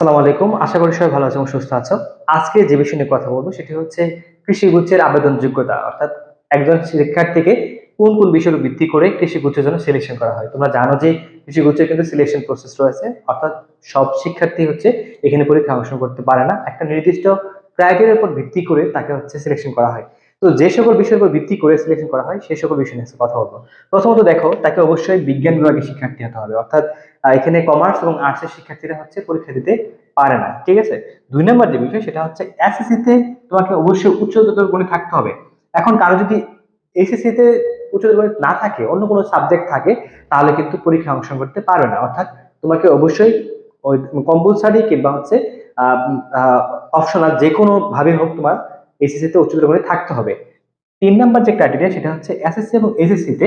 আসসালামু আলাইকুম। আশা করি সবাই ভালো আছো এবং সুস্থ আছো আজকে যে বিষয় নিয়ে কথা বলব সেটি হচ্ছে কৃষি গুচ্ছের আবেদন যোগ্যতা অর্থাৎ একজন শিক্ষার্থীকে কোন কোন বিষয়ের ভিত্তি করে কৃষি গুচ্ছের জন্য সিলেকশন করা হয়। তোমরা জানো যে কৃষি গুচ্ছের কিন্তু সিলেকশন প্রসেস রয়েছে, অর্থাৎ সব শিক্ষার্থী হচ্ছে এখানে পরীক্ষা অংশগ্রহণ করতে পারে না। একটা নির্দিষ্ট ক্রাইটেরিয়ার উপর ভিত্তি করে তাকে হচ্ছে সিলেকশন করা হয়। তো যে সকল বিষয়ের উপর ভিত্তি করে সিলেকশন করা হয় সেই সকল বিষয় নিয়ে কথা বলব। প্রথমত দেখো, তাকে অবশ্যই বিজ্ঞান বিভাগের শিক্ষার্থী হতে হবে। অর্থাৎ এখানে কমার্স এবং আর্টসের শিক্ষার্থীরা হচ্ছে পরীক্ষা দিতে পারে না, ঠিক আছে? দুই নম্বর যে বিষয়, সেটা হচ্ছে এসএসসি তে তোমাকে অবশ্যই উচ্চতর গণিত থাকতে হবে। এখন কারও যদি এসএসসি তে উচ্চতর গণিত না থাকে, অন্য কোনো সাবজেক্ট থাকে, তাহলে কিন্তু পরীক্ষা অংশগ্রহণ করতে পারবে না। অর্থাৎ, তোমাকে অবশ্যই ওই কম্পালসারি কিংবা হচ্ছে অপশনাল যে কোনো ভাবে হোক তোমার এসএসসি তে উচ্চতর গণিত থাকতে হবে। তিন নম্বর যে ক্রাইটেরিয়া সেটা হচ্ছে এসএসসি এবং এসএসসি তে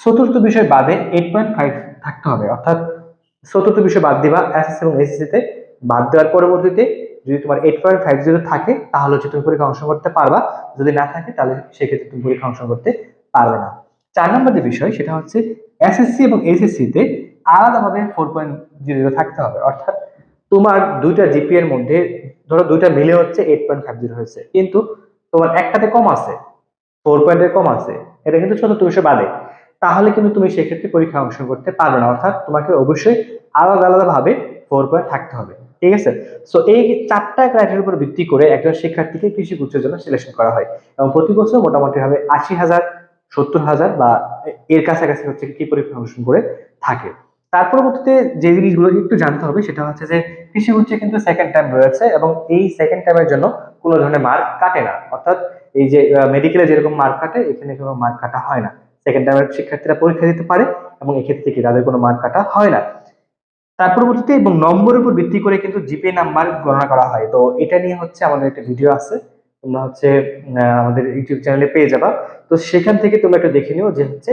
চতুর্থ বিষয় বাদে এইট পয়েন্ট ফাইভ থাকতে হবে। অর্থাৎ চতুর্থ বিষয় বাদ দিবা এসএসসি এবং এসএসসি তে বাদ দেওয়ার পরবর্তীতে যদি তোমার এইট পয়েন্ট ফাইভ জিরো থাকে, তাহলে হচ্ছে তুমি পরীক্ষা অংশগ্রহণ করতে পারবা। যদি না থাকে, তাহলে সেক্ষেত্রে তুমি পরীক্ষা অংশগ্রহণ করতে পারবে না। চার নম্বর যে বিষয়, সেটা হচ্ছে এসএসসি এবং এসএসসি তে আলাদাভাবে ফোর পয়েন্ট জিরো থাকতে হবে। অর্থাৎ তোমার দুইটা জিপি এর মধ্যে ধরো দুইটা মিলে হচ্ছে এইট পয়েন্ট ফাইভ জিরো হয়েছে। কিন্তু তোমার একটাতে কম আছে ফোর পয়েন্টের কম আছে, এটা কিন্তু চতুর্থ বিষয় বাদে। তাহলে কিন্তু তুমি সেক্ষেত্রে পরীক্ষা অংশগ্রহণ করতে পারবে না, অর্থাৎ তোমাকে অবশ্যই আলাদা আলাদা ভাবে ফোর পয়েন্ট থাকতে হবে, ঠিক আছে? সো এই চারটা ক্রাইটেরিয়ার উপর ভিত্তি করে একজন শিক্ষার্থীকে কৃষি গুচ্ছের জন্য সিলেকশন করা হয়। এবং প্রতি বছর মোটামুটি ভাবে আশি হাজার, সত্তর হাজার বা এর কাছাকাছি হচ্ছে কি পরীক্ষা অংশগ্রহণ করে থাকে। তার পরবর্তীতে যে জিনিসগুলো একটু জানতে হবে সেটা হচ্ছে যে কৃষি গুচ্ছে কিন্তু সেকেন্ড টাইম রয়েছে এবং এই সেকেন্ড টাইমের জন্য কোনো ধরনের মার্ক কাটে না। অর্থাৎ এই যে মেডিকেলে যেরকম মার্ক কাটে, এখানে কোনো মার্ক কাটা হয় না। সেকেন্ড টাইমের শিক্ষার্থীরা পরীক্ষা দিতে পারে এবং এক্ষেত্রে কি তাদের কোনো মার্ক কাটা হয় না। তার পরবর্তীতে এবং নম্বরের উপর ভিত্তি করে কিন্তু জিপে নাম্বার গণনা করা হয়। তো এটা নিয়ে হচ্ছে আমাদের একটা ভিডিও আছে। তোমরা হচ্ছে আমাদের ইউটিউব চ্যানেলে পেয়ে যাবা। তো সেখান থেকে তোমরা একটু দেখে নিও যে হচ্ছে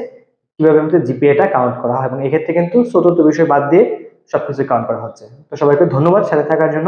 কীভাবে আমাদের জিপিএটা কাউন্ট করা হয় এবং এক্ষেত্রে কিন্তু চতুর্থ বিষয় বাদ দিয়ে সবকিছু কাউন্ট করা হচ্ছে। তো সবাইকে ধন্যবাদ সাথে থাকার জন্য।